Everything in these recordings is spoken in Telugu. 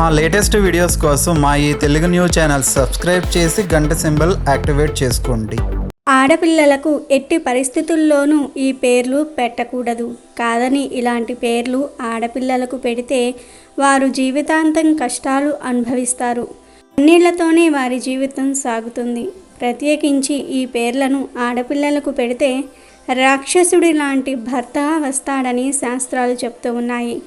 మా లేటెస్ట్ వీడియోస్ కోసం మా ఈ తెలుగు న్యూస్ ఛానల్ సబ్స్క్రైబ్ చేసి గంట సింబల్ యాక్టివేట్ చేసుకోండి. ఆడపిల్లలకు ఎట్టి పరిస్థితుల్లోనూ ఈ పేర్లు పెట్టకూడదు. కాదని ఇలాంటి పేర్లు ఆడపిల్లలకు పెడితే వారు జీవితాంతం కష్టాలు అనుభవిస్తారు. అన్నిళ్ళతోనే వారి జీవితం సాగుతుంది. ప్రత్యేకించి ఈ పేర్లను ఆడపిల్లలకు పెడితే రాక్షసుడి లాంటి భర్త వస్తాడని శాస్త్రాలు చెప్తూ ఉన్నాయి.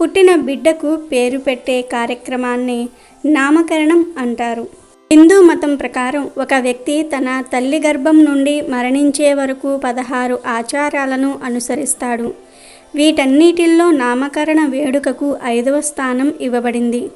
పుట్టిన బిడ్డకు పేరు పెట్టే కార్యక్రమాన్ని నామకరణం అంటారు. హిందూ మతం ప్రకారం ఒక వ్యక్తి తన తల్లి గర్భం నుండి మరణించే వరకు పదహారు ఆచారాలను అనుసరిస్తాడు. వీటన్నిటిల్లో నామకరణ వేడుకకు ఐదవ స్థానం ఇవ్వబడింది.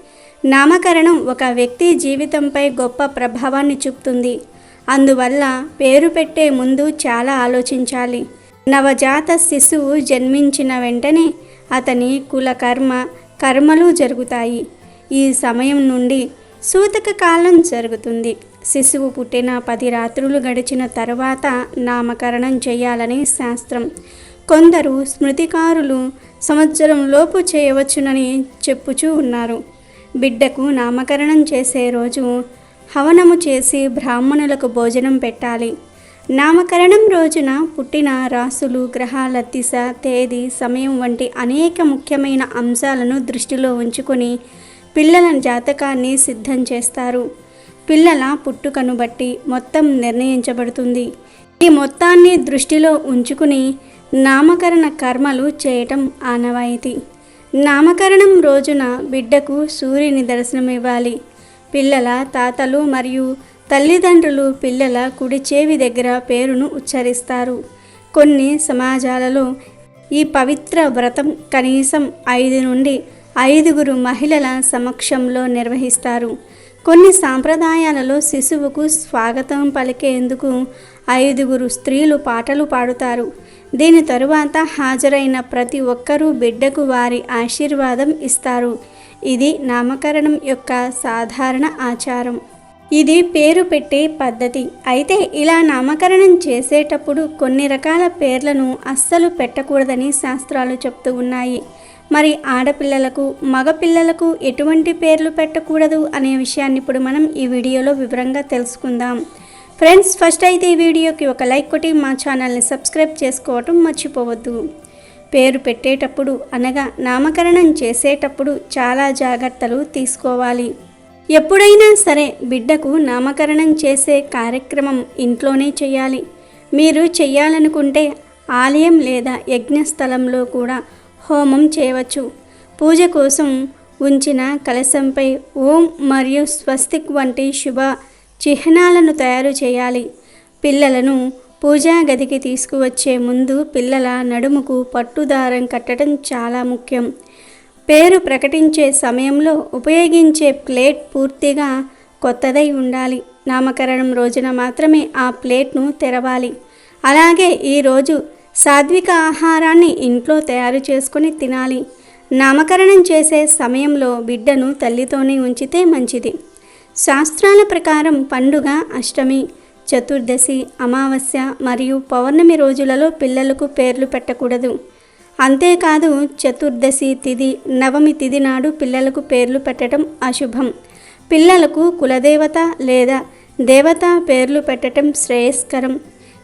నామకరణం ఒక వ్యక్తి జీవితంపై గొప్ప ప్రభావాన్ని చూపుతుంది. అందువల్ల పేరు పెట్టే ముందు చాలా ఆలోచించాలి. నవజాత శిశువు జన్మించిన వెంటనే అతని కుల కర్మ కర్మలు జరుగుతాయి. ఈ సమయం నుండి సూతక కాలం జరుగుతుంది. శిశువు పుట్టిన పది రాత్రులు గడిచిన తర్వాత నామకరణం చేయాలని శాస్త్రం. కొందరు స్మృతికారులు సంవత్సరంలోపు చేయవచ్చునని చెప్పుచూ ఉన్నారు. బిడ్డకు నామకరణం చేసే రోజు హవనము చేసి బ్రాహ్మణులకు భోజనం పెట్టాలి. నామకరణం రోజున పుట్టిన రాసులు గ్రహాల దిశ తేదీ సమయం వంటి అనేక ముఖ్యమైన అంశాలను దృష్టిలో ఉంచుకొని పిల్లల జాతకాన్ని సిద్ధం చేస్తారు. పిల్లల పుట్టుకను బట్టి మొత్తం నిర్ణయించబడుతుంది. ఈ మొత్తాన్ని దృష్టిలో ఉంచుకుని నామకరణ కర్మలు చేయటం ఆనవాయితీ. నామకరణం రోజున బిడ్డకు సూర్యుని దర్శనమివ్వాలి. పిల్లల తాతలు మరియు తల్లిదండ్రులు పిల్లల కుడి చేవి దగ్గర పేరును ఉచ్చరిస్తారు. కొన్ని సమాజాలలో ఈ పవిత్ర వ్రతం కనీసం ఐదు నుండి ఐదుగురు మహిళల సమక్షంలో నిర్వహిస్తారు. కొన్ని సాంప్రదాయాలలో శిశువుకు స్వాగతం పలికేందుకు ఐదుగురు స్త్రీలు పాటలు పాడుతారు. దీని తరువాత హాజరైన ప్రతి ఒక్కరూ బిడ్డకు వారి ఆశీర్వాదం ఇస్తారు. ఇది నామకరణం యొక్క సాధారణ ఆచారం. ఇది పేరు పెట్టే పద్ధతి. అయితే ఇలా నామకరణం చేసేటప్పుడు కొన్ని రకాల పేర్లను అస్సలు పెట్టకూడదని శాస్త్రాలు చెప్తూ ఉన్నాయి. మరి ఆడపిల్లలకు మగపిల్లలకు ఎటువంటి పేర్లు పెట్టకూడదు అనే విషయాన్ని ఇప్పుడు మనం ఈ వీడియోలో వివరంగా తెలుసుకుందాం. ఫ్రెండ్స్ ఫస్ట్ అయితే ఈ వీడియోకి ఒక లైక్ కొట్టి మా ఛానల్ని సబ్స్క్రైబ్ చేసుకోవటం మర్చిపోవద్దు. పేరు పెట్టేటప్పుడు అనగా నామకరణం చేసేటప్పుడు చాలా జాగ్రత్తలు తీసుకోవాలి. ఎప్పుడైనా సరే బిడ్డకు నామకరణం చేసే కార్యక్రమం ఇంట్లోనే చేయాలి. మీరు చేయాలనుకుంటే ఆలయం లేదా యజ్ఞస్థలంలో కూడా హోమం చేయవచ్చు. పూజ కోసం ఉంచిన కలశంపై ఓం మరియు స్వస్తిక్ వంటి శుభ చిహ్నాలను తయారు చేయాలి. పిల్లలను పూజా గదికి తీసుకువచ్చే ముందు పిల్లల నడుముకు పట్టుదారం కట్టడం చాలా ముఖ్యం. పేరు ప్రకటించే సమయంలో ఉపయోగించే ప్లేట్ పూర్తిగా కొత్తదై ఉండాలి. నామకరణం రోజున మాత్రమే ఆ ప్లేట్ను తెరవాలి. అలాగే ఈరోజు సాత్విక ఆహారాన్ని ఇంట్లో తయారు చేసుకొని తినాలి. నామకరణం చేసే సమయంలో బిడ్డను తల్లితోనే ఉంచితే మంచిది. శాస్త్రాల ప్రకారం పండుగ అష్టమి చతుర్దశి అమావాస్య మరియు పౌర్ణమి రోజులలో పిల్లలకు పేర్లు పెట్టకూడదు. అంతేకాదు చతుర్దశి తిథి నవమి తిథి నాడు పిల్లలకు పేర్లు పెట్టడం అశుభం. పిల్లలకు కులదేవత లేదా దేవత పేర్లు పెట్టడం శ్రేయస్కరం.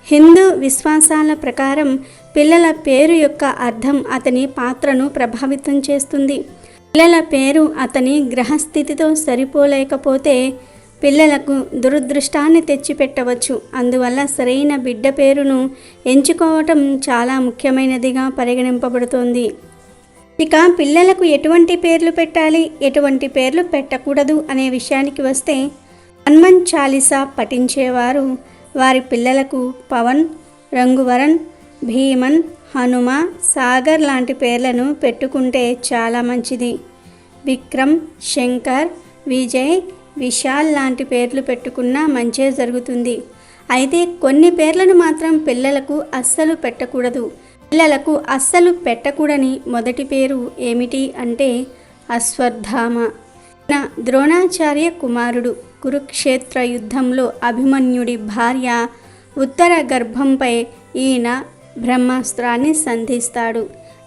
హిందూ విశ్వాసాల ప్రకారం పిల్లల పేరు యొక్క అర్థం అతని పాత్రను ప్రభావితం చేస్తుంది. పిల్లల పేరు అతని గ్రహస్థితితో సరిపోలేకపోతే పిల్లలకు దురదృష్టాన్ని తెచ్చిపెట్టవచ్చు. అందువల్ల సరైన బిడ్డ పేరును ఎంచుకోవటం చాలా ముఖ్యమైనదిగా పరిగణింపబడుతోంది. ఇక పిల్లలకు ఎటువంటి పేర్లు పెట్టాలి? ఎటువంటి పేర్లు పెట్టకూడదు అనే విషయానికి వస్తే హనుమన్ చాలీసా పఠించేవారు వారి పిల్లలకు పవన్ రంగువరన్ భీమన్ హనుమ సాగర్ లాంటి పేర్లను పెట్టుకుంటే చాలా మంచిది. విక్రమ్ శంకర్ విజయ్ విశాల్ లాంటి పేర్లు పెట్టుకున్నా మంచే జరుగుతుంది. అయితే కొన్ని పేర్లను మాత్రం పిల్లలకు అస్సలు పెట్టకూడదు. పిల్లలకు అస్సలు పెట్టకూడని మొదటి పేరు ఏమిటి అంటే అశ్వత్థామ. నా ద్రోణాచార్య కుమారుడు. కురుక్షేత్ర యుద్ధంలో అభిమన్యుడి భార్య ఉత్తర గర్భంపై ఈయన బ్రహ్మాస్త్రాన్ని సంధిస్తాడు.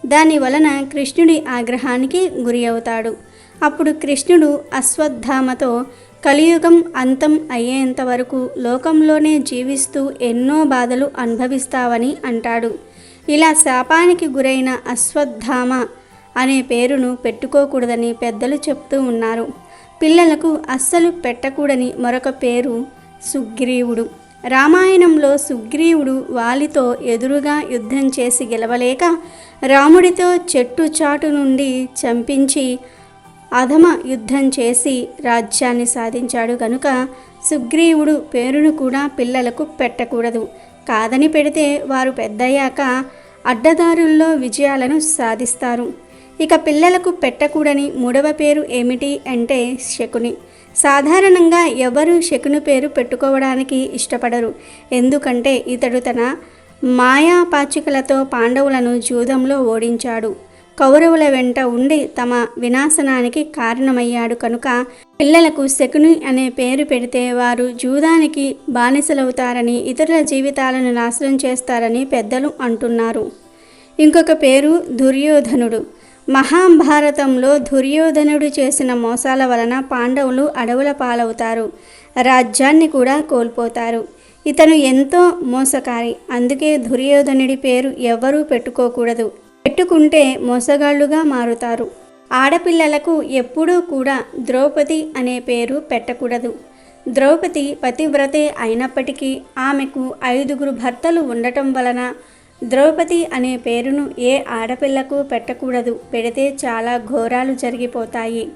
దాని వలన కృష్ణుడి ఆగ్రహానికి గురి అవుతాడు. అప్పుడు కృష్ణుడు అశ్వత్థామతో కలియుగం అంతం అయ్యేంత వరకు లోకంలోనే జీవిస్తూ ఎన్నో బాధలు అనుభవిస్తావని అంటాడు. ఇలా శాపానికి గురైన అశ్వత్థామ అనే పేరును పెట్టుకోకూడదని పెద్దలు చెప్తూ ఉన్నారు. పిల్లలకు అస్సలు పెట్టకూడని మరొక పేరు సుగ్రీవుడు. రామాయణంలో సుగ్రీవుడు వాలితో ఎదురుగా యుద్ధం చేసి గెలవలేక రాముడితో చెట్టు చాటు నుండి చంపించి అధమ యుద్ధం చేసి రాజ్యాన్ని సాధించాడు కనుక సుగ్రీవుడు పేరును కూడా పిల్లలకు పెట్టకూడదు. కాదని పెడితే వారు పెద్దయ్యాక అడ్డదారుల్లో విజయాలను సాధిస్తారు. ఇక పిల్లలకు పెట్టకూడని మూడవ పేరు ఏమిటి అంటే శకుని. సాధారణంగా ఎవరు శకుని పేరు పెట్టుకోవడానికి ఇష్టపడరు. ఎందుకంటే ఇతడు తన మాయాపాచికలతో పాండవులను జూదంలో ఓడించాడు. కౌరవుల వెంట ఉండి తమ వినాశనానికి కారణమయ్యాడు కనుక పిల్లలకు శకుని అనే పేరు పెడితే వారు జూదానికి బానిసలవుతారని ఇతరుల జీవితాలను నాశనం చేస్తారని పెద్దలు అంటున్నారు. ఇంకొక పేరు దుర్యోధనుడు. మహాభారతంలో దుర్యోధనుడు చేసిన మోసాల వలన పాండవులు అడవుల పాలవుతారు. రాజ్యాన్ని కూడా కోల్పోతారు. ఇతను ఎంతో మోసకారి. అందుకే దుర్యోధనుడి పేరు ఎవ్వరూ పెట్టుకోకూడదు. పెట్టుకుంటే మోసగాళ్ళుగా మారుతారు. ఆడపిల్లలకు ఎప్పుడూ కూడా ద్రౌపది అనే పేరు పెట్టకూడదు. ద్రౌపది పతివ్రతే అయినప్పటికీ ఆమెకు ఐదుగురు భర్తలు ఉండటం వలన ద్రౌపది అనే పేరును ఏ ఆడపిల్లకు పెట్టకూడదు. పెడితే చాలా ఘోరాలు జరిగిపోతాయి.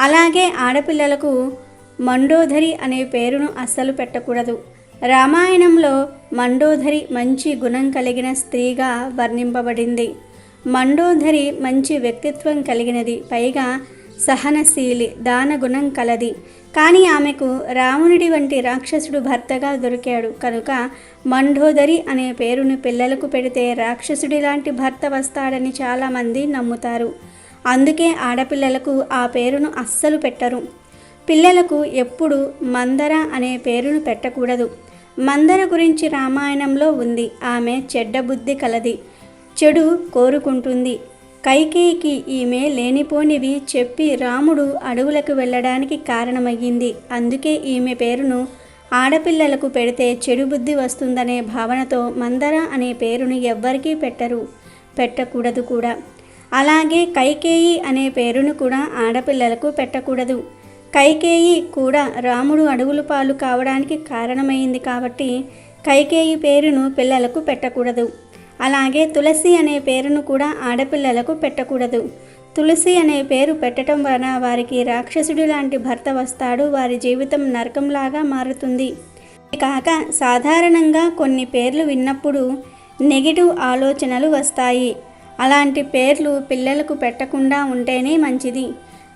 అలాగే ఆడపిల్లలకు మండోదరి అనే పేరును అస్సలు పెట్టకూడదు. రామాయణంలో మండోదరి మంచి గుణం కలిగిన స్త్రీగా వర్ణింపబడింది. మండోదరి మంచి వ్యక్తిత్వం కలిగినది. పైగా సహనశీలి దానగుణం కలది. కానీ ఆమెకు రావణుడి వంటి రాక్షసుడు భర్తగా దొరికాడు. కనుక మండోదరి అనే పేరును పిల్లలకు పెడితే రాక్షసుడి లాంటి భర్త వస్తాడని చాలామంది నమ్ముతారు. అందుకే ఆడపిల్లలకు ఆ పేరును అస్సలు పెట్టరు. పిల్లలకు ఎప్పుడు మందర అనే పేరును పెట్టకూడదు. మందర గురించి రామాయణంలో ఉంది. ఆమె చెడ్డ బుద్ధి కలది. చెడు కోరుకుంటుంది. కైకేయికి ఈమె లేనిపోనివి చెప్పి రాముడు అడవులకు వెళ్ళడానికి కారణమయ్యింది. అందుకే ఈమె పేరును ఆడపిల్లలకు పెడితే చెడు బుద్ధి వస్తుందనే భావనతో మందర అనే పేరును ఎవ్వరికీ పెట్టరు పెట్టకూడదు కూడా. అలాగే కైకేయి అనే పేరును కూడా ఆడపిల్లలకు పెట్టకూడదు. కైకేయి కూడా రాముడు అడవులు పాలు కావడానికి కారణమైంది కాబట్టి కైకేయి పేరును పిల్లలకు పెట్టకూడదు. అలాగే తులసి అనే పేరును కూడా ఆడపిల్లలకు పెట్టకూడదు. తులసి అనే పేరు పెట్టడం వలన వారికి రాక్షసుడి లాంటి భర్త వస్తాడు వారి జీవితం నరకంలాగా మారుతుంది. కాక సాధారణంగా కొన్ని పేర్లు విన్నప్పుడు నెగిటివ్ ఆలోచనలు వస్తాయి. అలాంటి పేర్లు పిల్లలకు పెట్టకుండా ఉంటేనే మంచిది.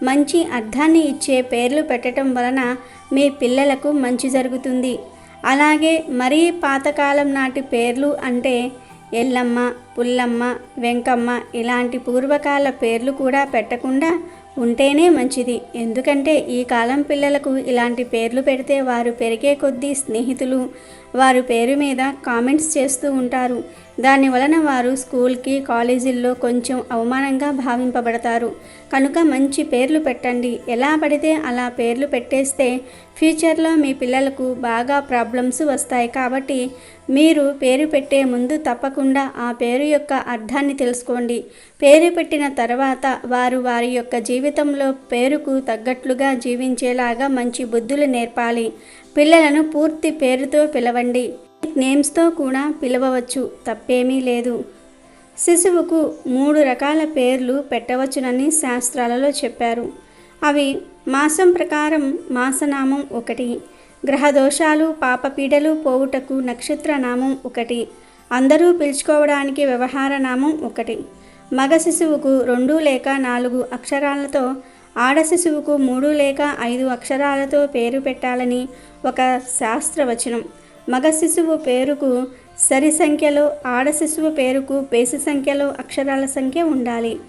మంచి అర్థాన్ని ఇచ్చే పేర్లు పెట్టడం వలన మీ పిల్లలకు మంచి జరుగుతుంది. అలాగే మరీ పాతకాలం నాటి పేర్లు అంటే ఎల్లమ్మ పుల్లమ్మ వెంకమ్మ ఇలాంటి పూర్వకాల పేర్లు కూడా పెట్టకుండా ఉంటేనే మంచిది. ఎందుకంటే ఈ కాలం పిల్లలకు ఇలాంటి పేర్లు పెడితే వారు పెరిగే కొద్దీ స్నేహితులు వారు పేరు మీద కామెంట్స్ చేస్తూ ఉంటారు. దాని వలన వారు స్కూల్కి కాలేజీల్లో కొంచెం అవమానంగా భావింపబడతారు. కనుక మంచి పేర్లు పెట్టండి. ఎలా పడితే అలా పేర్లు పెట్టేస్తే ఫ్యూచర్లో మీ పిల్లలకు బాగా ప్రాబ్లమ్స్ వస్తాయి కాబట్టి మీరు పేరు పెట్టే ముందు తప్పకుండా ఆ పేరు యొక్క అర్థాన్ని తెలుసుకోండి. పేరు పెట్టిన తర్వాత వారు వారి యొక్క జీవితంలో పేరుకు తగ్గట్లుగా జీవించేలాగా మంచి బుద్ధులు నేర్పాలి. పిల్లలను పూర్తి పేరుతో పిలవండి. నేమ్స్తో కూడా పిలవవచ్చు. తప్పేమీ లేదు. శిశువుకు మూడు రకాల పేర్లు పెట్టవచ్చునని శాస్త్రాలలో చెప్పారు. అవి మాసం ప్రకారం మాసనామం ఒకటి గ్రహదోషాలు పాపపీడలు పోవుటకు నక్షత్ర నామం ఒకటి అందరూ పిలుచుకోవడానికి వ్యవహార నామం ఒకటి. మగ శిశువుకు రెండు లేక నాలుగు అక్షరాలతో ఆడ శిశువుకు మూడు లేక ఐదు అక్షరాలతో పేరు పెట్టాలని ఒక శాస్త్రవచనం. మగ శిశువు పేరుకు సరి సంఖ్యలో ఆడ శిశువు పేరుకు బేసి సంఖ్యలో అక్షరాల సంఖ్య ఉండాలి.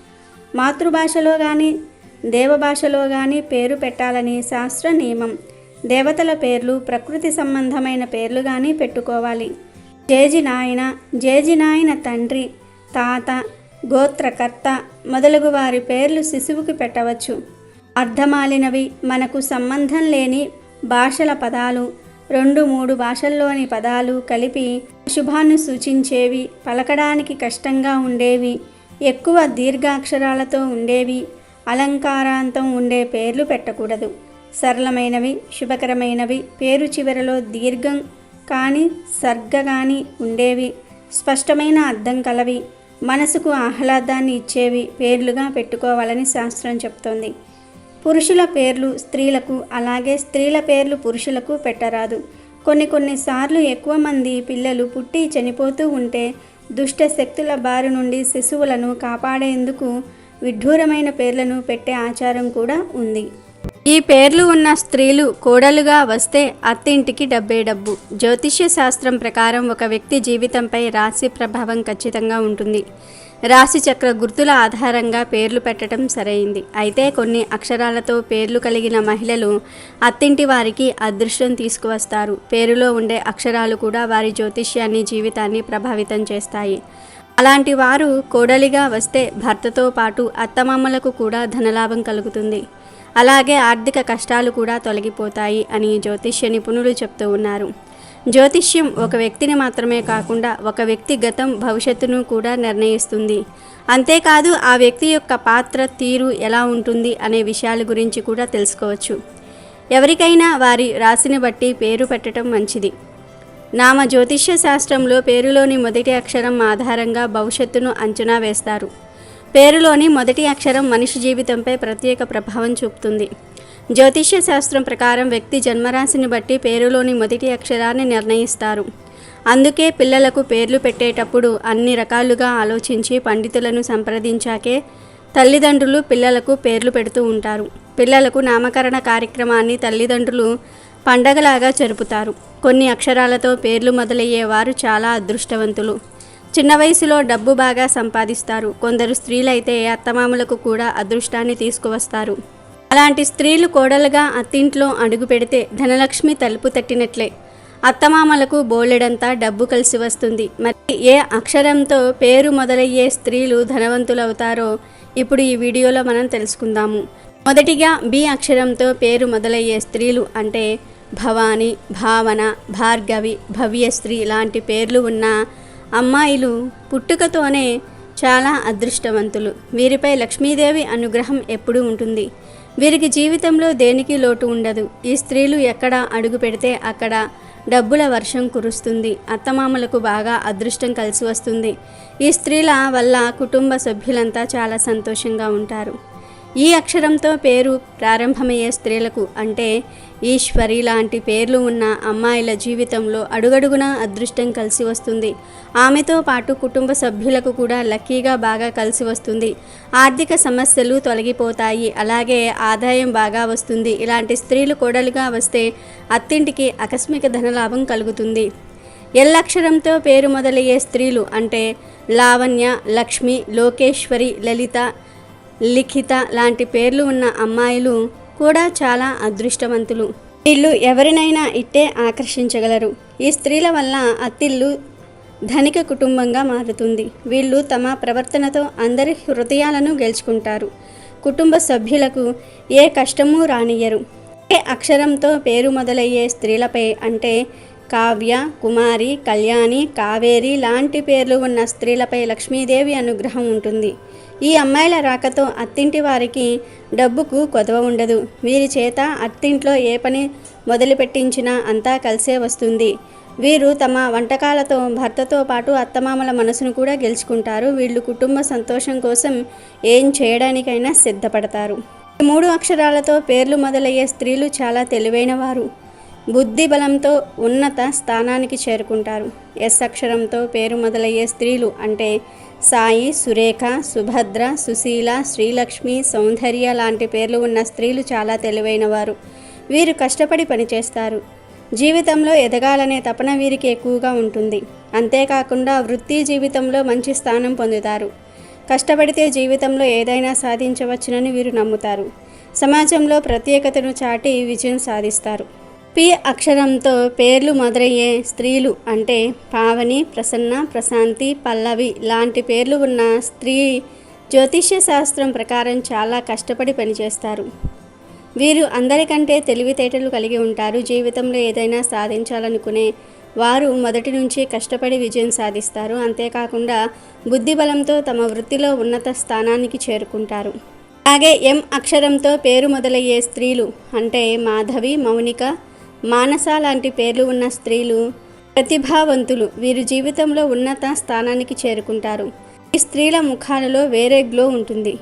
మాతృభాషలో కానీ దేవభాషలో కానీ పేరు పెట్టాలని శాస్త్ర నియమం. దేవతల పేర్లు ప్రకృతి సంబంధమైన పేర్లు కానీ పెట్టుకోవాలి. జేజి నాయన జేజి నాయన తండ్రి తాత గోత్రకర్త మొదలగు వారి పేర్లు శిశువుకి పెట్టవచ్చు. అర్థమాలినవి. మనకు సంబంధం లేని భాషల పదాలు రెండు మూడు భాషల్లోని పదాలు కలిపి శుభాన్ని సూచించేవి పలకడానికి కష్టంగా ఉండేవి ఎక్కువ దీర్ఘాక్షరాలతో ఉండేవి అలంకారాంతం ఉండే పేర్లు పెట్టకూడదు. సరళమైనవి శుభకరమైనవి పేరు చివరలో దీర్ఘం కానీ సర్గ కానీ ఉండేవి స్పష్టమైన అర్థం కలవి మనసుకు ఆహ్లాదాన్ని ఇచ్చేవి పేర్లుగా పెట్టుకోవాలని శాస్త్రం చెప్తోంది. పురుషుల పేర్లు స్త్రీలకు అలాగే స్త్రీల పేర్లు పురుషులకు పెట్టరాదు. కొన్ని కొన్నిసార్లు ఎక్కువ మంది పిల్లలు పుట్టి చనిపోతూ ఉంటే దుష్ట శక్తుల బారి నుండి శిశువులను కాపాడేందుకు విడ్డూరమైన పేర్లను పెట్టే ఆచారం కూడా ఉంది. ఈ పేర్లు ఉన్న స్త్రీలు కోడలుగా వస్తే అత్తింటికి డబ్బే డబ్బు. జ్యోతిష్య శాస్త్రం ప్రకారం ఒక వ్యక్తి జీవితంపై రాశి ప్రభావం ఖచ్చితంగా ఉంటుంది. రాశిచక్ర గుర్తుల ఆధారంగా పేర్లు పెట్టడం సరైంది. అయితే కొన్ని అక్షరాలతో పేర్లు కలిగిన మహిళలు అత్తింటి వారికి అదృష్టం తీసుకువస్తారు. పేరులో ఉండే అక్షరాలు కూడా వారి జ్యోతిష్యాన్ని జీవితాన్ని ప్రభావితం చేస్తాయి. అలాంటి వారు కోడలిగా వస్తే భర్తతో పాటు అత్తమామలకు కూడా ధనలాభం కలుగుతుంది. అలాగే ఆర్థిక కష్టాలు కూడా తొలగిపోతాయి అని జ్యోతిష్య నిపుణులు చెప్తూ ఉన్నారు. జ్యోతిష్యం ఒక వ్యక్తిని మాత్రమే కాకుండా ఒక వ్యక్తి గతం భవిష్యత్తును కూడా నిర్ణయిస్తుంది. అంతేకాదు ఆ వ్యక్తి యొక్క పాత్ర తీరు ఎలా ఉంటుంది అనే విషయాల గురించి కూడా తెలుసుకోవచ్చు. ఎవరికైనా వారి రాశిని బట్టి పేరు పెట్టడం మంచిది. నామ జ్యోతిష్య శాస్త్రంలో పేరులోని మొదటి అక్షరం ఆధారంగా భవిష్యత్తును అంచనా వేస్తారు. పేరులోని మొదటి అక్షరం మనిషి జీవితంపై ప్రత్యేక ప్రభావం చూపుతుంది. జ్యోతిష్య శాస్త్రం ప్రకారం వ్యక్తి జన్మరాశిని బట్టి పేరులోని మొదటి అక్షరాన్ని నిర్ణయిస్తారు. అందుకే పిల్లలకు పేర్లు పెట్టేటప్పుడు అన్ని రకాలుగా ఆలోచించి పండితులను సంప్రదించాకే తల్లిదండ్రులు పిల్లలకు పేర్లు పెడుతూ ఉంటారు. పిల్లలకు నామకరణ కార్యక్రమాన్ని తల్లిదండ్రులు పండగలాగా జరుపుతారు. కొన్ని అక్షరాలతో పేర్లు మొదలయ్యేవారు చాలా అదృష్టవంతులు. చిన్న వయసులో డబ్బు బాగా సంపాదిస్తారు. కొందరు స్త్రీలైతే అత్తమామలకు కూడా అదృష్టాన్ని తీసుకువస్తారు. అలాంటి స్త్రీలు కోడలుగా అత్తింట్లో అడుగు పెడితే ధనలక్ష్మి తలుపు తట్టినట్లే. అత్తమామలకు బోలెడంతా డబ్బు కలిసి వస్తుంది. మరి ఏ అక్షరంతో పేరు మొదలయ్యే స్త్రీలు ధనవంతులవుతారో ఇప్పుడు ఈ వీడియోలో మనం తెలుసుకుందాము. మొదటిగా బి అక్షరంతో పేరు మొదలయ్యే స్త్రీలు అంటే భవాని భావన భార్గవి భవ్యశ్రీ లాంటి పేర్లు ఉన్న అమ్మాయిలు పుట్టుకతోనే చాలా అదృష్టవంతులు. వీరిపై లక్ష్మీదేవి అనుగ్రహం ఎప్పుడూ ఉంటుంది. వీరికి జీవితంలో దేనికి లోటు ఉండదు. ఈ స్త్రీలు ఎక్కడ అడుగు పెడితే అక్కడ డబ్బుల వర్షం కురుస్తుంది. అత్తమామలకు బాగా అదృష్టం కలిసి వస్తుంది. ఈ స్త్రీల వల్ల కుటుంబ సభ్యులంతా చాలా సంతోషంగా ఉంటారు. ఈ అక్షరంతో పేరు ప్రారంభమయ్యే స్త్రీలకు అంటే ఈశ్వరి లాంటి పేర్లు ఉన్న అమ్మాయిల జీవితంలో అడుగడుగునా అదృష్టం కలిసి వస్తుంది. ఆమెతో పాటు కుటుంబ సభ్యులకు కూడా లక్కీగా బాగా కలిసి వస్తుంది. ఆర్థిక సమస్యలు తొలగిపోతాయి. అలాగే ఆదాయం బాగా వస్తుంది. ఇలాంటి స్త్రీలు కోడలుగా వస్తే అత్తింటికి ఆకస్మిక ధనలాభం కలుగుతుంది. ఎల్లక్షరంతో పేరు మొదలయ్యే స్త్రీలు అంటే లావణ్య లక్ష్మి లోకేశ్వరి లలిత లిఖిత లాంటి పేర్లు ఉన్న అమ్మాయిలు కూడా చాలా అదృష్టవంతులు. వీళ్ళు ఎవరినైనా ఇట్టే ఆకర్షించగలరు. ఈ స్త్రీల వల్ల అత్తిళ్ళు ధనిక కుటుంబంగా మారుతుంది. వీళ్ళు తమ ప్రవర్తనతో అందరి హృదయాలను గెలుచుకుంటారు. కుటుంబ సభ్యులకు ఏ కష్టమూ రానియరు ఏ అక్షరంతో పేరు మొదలయ్యే స్త్రీలపై అంటే కావ్య కుమారి కళ్యాణి కావేరి లాంటి పేర్లు ఉన్న స్త్రీలపై లక్ష్మీదేవి అనుగ్రహం ఉంటుంది. ఈ అమ్మాయిల రాకతో అత్తింటి వారికి డబ్బుకు కొదవ ఉండదు. వీరి చేత అత్తింట్లో ఏ పని మొదలుపెట్టించినా అంతా కలిసే వస్తుంది. వీరు తమ వంటకాలతో భర్తతో పాటు అత్తమామల మనసును కూడా గెలుచుకుంటారు. వీళ్ళు కుటుంబ సంతోషం కోసం ఏం చేయడానికైనా సిద్ధపడతారు. మూడు అక్షరాలతో పేర్లు మొదలయ్యే స్త్రీలు చాలా తెలివైన వారు బుద్ధి బలంతో ఉన్నత స్థానానికి చేరుకుంటారు. ఎస్ అక్షరంతో పేరు మొదలయ్యే స్త్రీలు అంటే సాయి సురేఖ సుభద్ర సుశీల శ్రీలక్ష్మి సౌందర్య లాంటి పేర్లు ఉన్న స్త్రీలు చాలా తెలివైన వారు వీరు కష్టపడి పనిచేస్తారు. జీవితంలో ఎదగాలనే తపన వీరికి ఎక్కువగా ఉంటుంది. అంతేకాకుండా వృత్తి జీవితంలో మంచి స్థానం పొందుతారు. కష్టపడితే జీవితంలో ఏదైనా సాధించవచ్చునని వీరు నమ్ముతారు. సమాజంలో ప్రత్యేకతను చాటి విజయం సాధిస్తారు. పి అక్షరంతో పేర్లు మొదలయ్యే స్త్రీలు అంటే పావని ప్రసన్న ప్రశాంతి పల్లవి లాంటి పేర్లు ఉన్న స్త్రీ జ్యోతిష్య శాస్త్రం ప్రకారం చాలా కష్టపడి పనిచేస్తారు. వీరు అందరికంటే తెలివితేటలు కలిగి ఉంటారు. జీవితంలో ఏదైనా సాధించాలనుకునే వారు మొదటి నుంచి కష్టపడి విజయం సాధిస్తారు. అంతేకాకుండా బుద్ధిబలంతో తమ వృత్తిలో ఉన్నత స్థానానికి చేరుకుంటారు. అలాగే ఎం అక్షరంతో పేరు మొదలయ్యే స్త్రీలు అంటే మాధవి మౌనిక మానస లాంటి పేర్లు ఉన్న స్త్రీలు ప్రతిభావంతులు వీరు జీవితంలో ఉన్నత స్థానానికి చేరుకుంటారు. ఈ స్త్రీల ముఖాలలో వేరే గ్లో ఉంటుంది.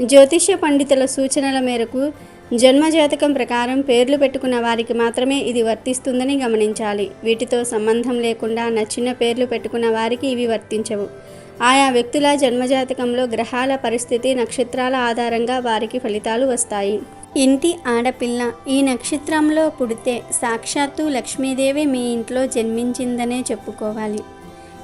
జ్యోతిష్య పండితుల సూచనల మేరకు జన్మజాతకం ప్రకారం పేర్లు పెట్టుకున్న వారికి మాత్రమే ఇది వర్తిస్తుందని గమనించాలి. వీటితో సంబంధం లేకుండా నచ్చిన పేర్లు పెట్టుకున్న వారికి ఇవి వర్తించవు. ఆయా వ్యక్తుల జన్మజాతకంలో గ్రహాల పరిస్థితి నక్షత్రాల ఆధారంగా వారికి ఫలితాలు వస్తాయి. ఇంటి ఆడపిల్ల. ఈ నక్షత్రంలో పుడితే సాక్షాత్తు లక్ష్మీదేవి మీ ఇంట్లో జన్మించిందనే చెప్పుకోవాలి.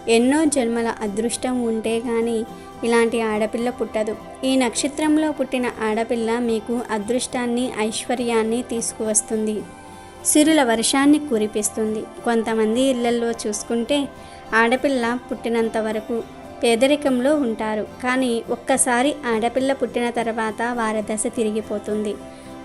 ఎన్నో జన్మల అదృష్టం ఉంటే కానీ ఇలాంటి ఆడపిల్ల పుట్టదు. ఈ నక్షత్రంలో పుట్టిన ఆడపిల్ల మీకు అదృష్టాన్ని ఐశ్వర్యాన్ని తీసుకువస్తుంది. సిరుల వర్షాన్ని కురిపిస్తుంది. కొంతమంది ఇళ్ళలో చూసుకుంటే ఆడపిల్ల పుట్టినంత వరకు పేదరికంలో ఉంటారు. కానీ ఒక్కసారి ఆడపిల్ల పుట్టిన తర్వాత వారి దశ తిరిగిపోతుంది.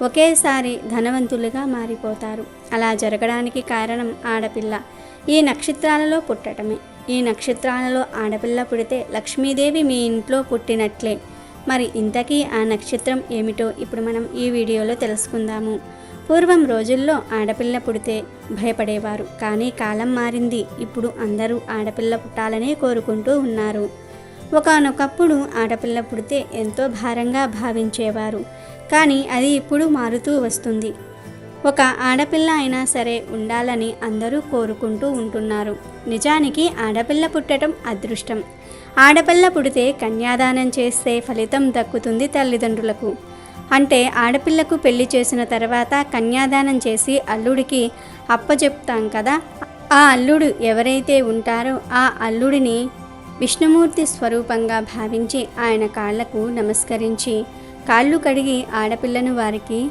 ఒకేసారి ధనవంతులుగా మారిపోతారు. అలా జరగడానికి కారణం ఆడపిల్ల. ఈ నక్షత్రాలలో పుట్టటమే. ఈ నక్షత్రాలలో ఆడపిల్ల పుడితే లక్ష్మీదేవి మీ ఇంట్లో పుట్టినట్లే. మరి ఇంతకీ ఆ నక్షత్రం ఏమిటో ఇప్పుడు మనం ఈ వీడియోలో తెలుసుకుందాము. పూర్వం రోజుల్లో ఆడపిల్ల పుడితే భయపడేవారు. కానీ కాలం మారింది. ఇప్పుడు అందరూ ఆడపిల్ల పుట్టాలనే కోరుకుంటూ ఉన్నారు. ఒకానొకప్పుడు ఆడపిల్ల పుడితే ఎంతో భారంగా భావించేవారు. కానీ అది ఇప్పుడు మారుతూ వస్తుంది. ఒక ఆడపిల్ల అయినా సరే ఉండాలని అందరూ కోరుకుంటూ ఉంటున్నారు. నిజానికి ఆడపిల్ల పుట్టడం అదృష్టం. ఆడపిల్ల పుడితే కన్యాదానం చేస్తే ఫలితం దక్కుతుంది తల్లిదండ్రులకు. అంటే ఆడపిల్లకు పెళ్ళి చేసిన తర్వాత కన్యాదానం చేసి అల్లుడికి అప్పచెప్తాం కదా? ఆ అల్లుడు ఎవరైతే ఉంటారో ఆ అల్లుడిని విష్ణుమూర్తి స్వరూపంగా భావించి ఆయన కాళ్ళకు నమస్కరించి కాళ్ళు కడిగి ఆడపిల్లను వారికి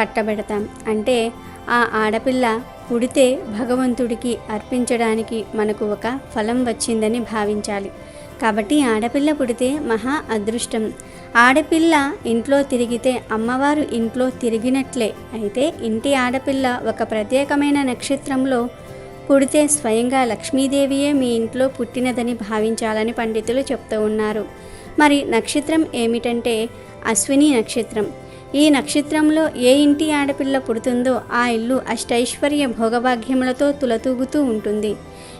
కట్టబెడతాం. అంటే ఆ ఆడపిల్ల పుడితే భగవంతుడికి అర్పించడానికి మనకు ఒక ఫలం వచ్చిందని భావించాలి. కాబట్టి ఆడపిల్ల పుడితే మహా అదృష్టం. ఆడపిల్ల ఇంట్లో తిరిగితే అమ్మవారు ఇంట్లో తిరిగినట్లే. అయితే ఇంటి ఆడపిల్ల ఒక ప్రత్యేకమైన నక్షత్రంలో పుడితే స్వయంగా లక్ష్మీదేవియే మీ ఇంట్లో పుట్టినదని భావించాలని పండితులు చెప్తూ ఉన్నారు. మరి నక్షత్రం ఏమిటంటే అశ్విని నక్షత్రం. ఈ నక్షత్రంలో ఏ ఇంటి ఆడపిల్ల పుడుతుందో ఆ ఇల్లు అష్టైశ్వర్య భోగభాగ్యములతో తులతూగుతూ ఉంటుంది.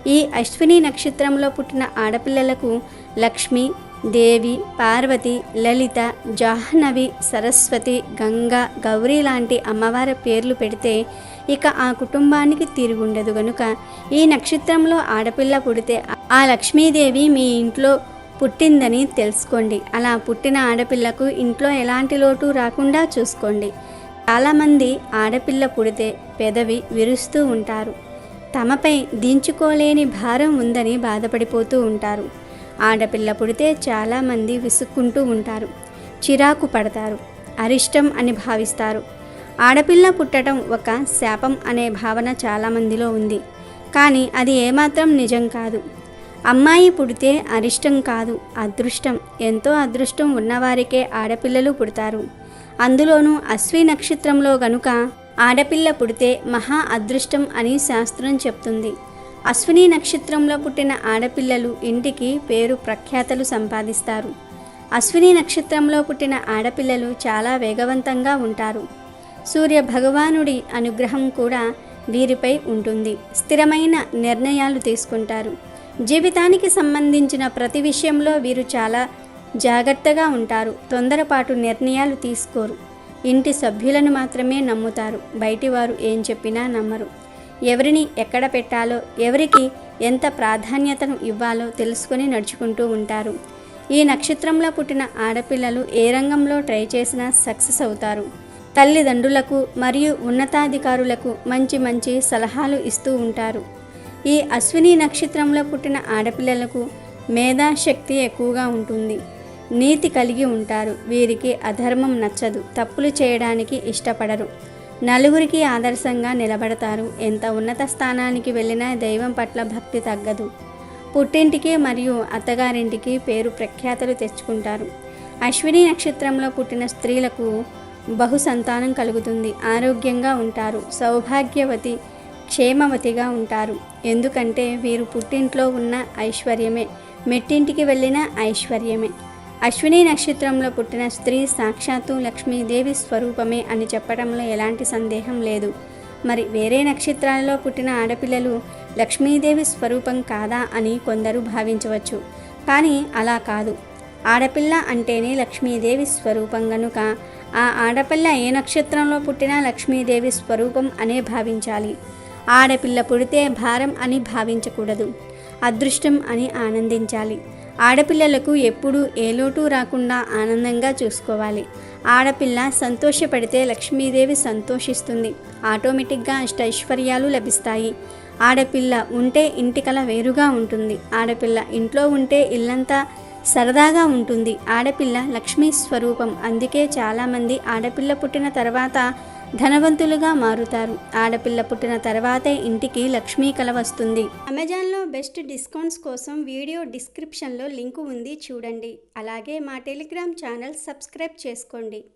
ఈ అశ్విని నక్షత్రంలో పుట్టిన ఆడపిల్లలకు లక్ష్మి దేవి పార్వతి లలిత జాహ్నవి సరస్వతి గంగ గౌరీ లాంటి అమ్మవారి పేర్లు పెడితే ఇక ఆ కుటుంబానికి తిరుగుండదు గనుక ఈ నక్షత్రంలో ఆడపిల్ల పుడితే ఆ లక్ష్మీదేవి మీ ఇంట్లో పుట్టిందని తెలుసుకోండి. అలా పుట్టిన ఆడపిల్లకు ఇంట్లో ఎలాంటి లోటు రాకుండా చూసుకోండి. చాలామంది ఆడపిల్ల పుడితే పెదవి విరుస్తూ ఉంటారు. తమపై దించుకోలేని భారం ఉందని బాధపడిపోతూ ఉంటారు. ఆడపిల్ల పుడితే చాలామంది విసుక్కుంటూ ఉంటారు. చిరాకు పడతారు. అరిష్టం అని భావిస్తారు. ఆడపిల్ల పుట్టడం ఒక శాపం అనే భావన చాలామందిలో ఉంది. కానీ అది ఏమాత్రం నిజం కాదు. అమ్మాయి పుడితే అరిష్టం కాదు అదృష్టం. ఎంతో అదృష్టం ఉన్నవారికే ఆడపిల్లలు పుడతారు. అందులోనూ అశ్వి నక్షత్రంలో గనుక ఆడపిల్ల పుడితే మహా అదృష్టం అని శాస్త్రం చెప్తుంది. అశ్విని నక్షత్రంలో పుట్టిన ఆడపిల్లలు ఇంటికి పేరు ప్రఖ్యాతలు సంపాదిస్తారు. అశ్విని నక్షత్రంలో పుట్టిన ఆడపిల్లలు చాలా వేగవంతంగా ఉంటారు. సూర్య భగవానుడి అనుగ్రహం కూడా వీరిపై ఉంటుంది. స్థిరమైన నిర్ణయాలు తీసుకుంటారు. జీవితానికి సంబంధించిన ప్రతి విషయంలో వీరు చాలా జాగ్రత్తగా ఉంటారు తొందరపాటు నిర్ణయాలు తీసుకోరు. ఇంటి సభ్యులను మాత్రమే నమ్ముతారు బయటివారు ఏం చెప్పినా నమ్మరు. ఎవరిని ఎక్కడ పెట్టాలో ఎవరికి ఎంత ప్రాధాన్యతను ఇవ్వాలో తెలుసుకొని నడుచుకుంటూ ఉంటారు. ఈ నక్షత్రంలో పుట్టిన ఆడపిల్లలు ఏ రంగంలో ట్రై చేసినా సక్సెస్ అవుతారు. తల్లిదండ్రులకు మరియు ఉన్నతాధికారులకు మంచి మంచి సలహాలు ఇస్తూ ఉంటారు. ఈ అశ్విని నక్షత్రంలో పుట్టిన ఆడపిల్లలకు మేధాశక్తి ఎక్కువగా ఉంటుంది. నీతి కలిగి ఉంటారు. వీరికి అధర్మం నచ్చదు. తప్పులు చేయడానికి ఇష్టపడరు. నలుగురికి ఆదర్శంగా నిలబడతారు. ఎంత ఉన్నత స్థానానికి వెళ్ళినా దైవం పట్ల భక్తి తగ్గదు. పుట్టింటికి మరియు అత్తగారింటికి పేరు ప్రఖ్యాతలు తెచ్చుకుంటారు. అశ్విని నక్షత్రంలో పుట్టిన స్త్రీలకు బహు సంతానం కలుగుతుంది. ఆరోగ్యంగా ఉంటారు. సౌభాగ్యవతి క్షేమవతిగా ఉంటారు. ఎందుకంటే వీరు పుట్టింట్లో ఉన్న ఐశ్వర్యమే మెట్టింటికి వెళ్ళిన ఐశ్వర్యమే. అశ్విని నక్షత్రంలో పుట్టిన స్త్రీ సాక్షాత్తు లక్ష్మీదేవి స్వరూపమే అని చెప్పడంలో ఎలాంటి సందేహం లేదు. మరి వేరే నక్షత్రాలలో పుట్టిన ఆడపిల్లలు లక్ష్మీదేవి స్వరూపం కాదా అని కొందరు భావించవచ్చు. కానీ అలా కాదు. ఆడపిల్ల అంటేనే లక్ష్మీదేవి స్వరూపం గనుక ఆ ఆడపిల్ల ఏ నక్షత్రంలో పుట్టినా లక్ష్మీదేవి స్వరూపం అనే భావించాలి. ఆడపిల్ల పుడితే భారం అని భావించకూడదు. అదృష్టం అని ఆనందించాలి. ఆడపిల్లలకు ఎప్పుడూ ఏ లోటు రాకుండా ఆనందంగా చూసుకోవాలి. ఆడపిల్ల సంతోషపడితే లక్ష్మీదేవి సంతోషిస్తుంది. ఆటోమేటిక్గా అష్టైశ్వర్యాలు లభిస్తాయి. ఆడపిల్ల ఉంటే ఇంటికల వేరుగా ఉంటుంది. ఆడపిల్ల ఇంట్లో ఉంటే ఇల్లంతా సరదాగా ఉంటుంది. ఆడపిల్ల లక్ష్మీ స్వరూపం. అందుకే చాలామంది ఆడపిల్ల పుట్టిన తర్వాత ధనవంతులుగా మారుతారు. ఆడపిల్ల పుట్టిన తర్వాతే ఇంటికి లక్ష్మీ కల వస్తుంది. అమెజాన్లో బెస్ట్ డిస్కౌంట్స్ కోసం వీడియో డిస్క్రిప్షన్లో లింకు ఉంది చూడండి. అలాగే మా టెలిగ్రామ్ ఛానల్ సబ్స్క్రైబ్ చేసుకోండి.